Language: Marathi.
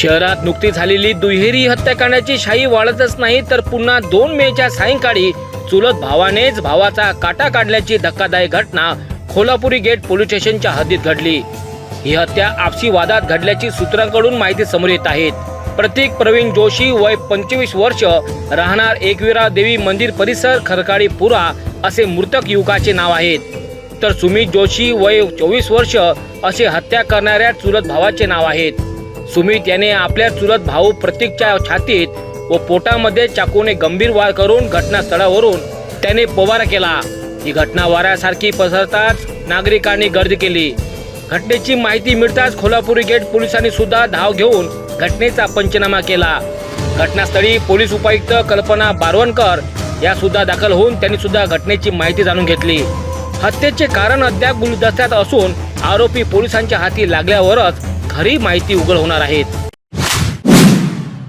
शहरात नुकतीच झालेली दुहेरी हत्याकांडाची शाही वाढतच नाही तर पुन्हा दोन मेच्या सायंकाळी चुलत भावानेच भावाचा काटा काढल्याची धक्कादायक घटना खोलापुरी गेट पोलीस स्टेशनच्या हद्दीत घडली. ही हत्या आपसी वादात घडल्याची सूत्रांकडून माहिती समोर येत आहेत प्रतीक प्रवीण जोशी वय पंचवीस वर्ष राहणार एकविरा देवी मंदिर परिसर खरकाळी पुरा असे मृतक युवकाचे नाव आहेत. तर सुमित जोशी वय चोवीस वर्ष असे हत्या करणाऱ्या चुलत भावाचे नाव आहेत. सुमित याने आपल्या चुलत भाऊ प्रतीकच्या छातीत व पोटामध्ये चाकूने गंभीर वार करून घटनास्थळावरून त्याने पोबारा केला. ही घटना वाऱ्यासारखी पसरताच नागरिकांनी गर्दी केली. घटनेची माहिती मिळताच खोलापुरी गेट पोलिसांनी सुद्धा धाव घेऊन घटनेचा पंचनामा केला. घटनास्थळी पोलीस उपायुक्त कल्पना बारवणकर या सुद्धा दाखल होऊन त्यांनी सुद्धा घटनेची माहिती जाणून घेतली. हत्येचे कारण अद्याप गुलदस्त्यात असून आरोपी पोलिसांच्या हाती लागल्यावरच खरी माहिती उघड होणार आहेत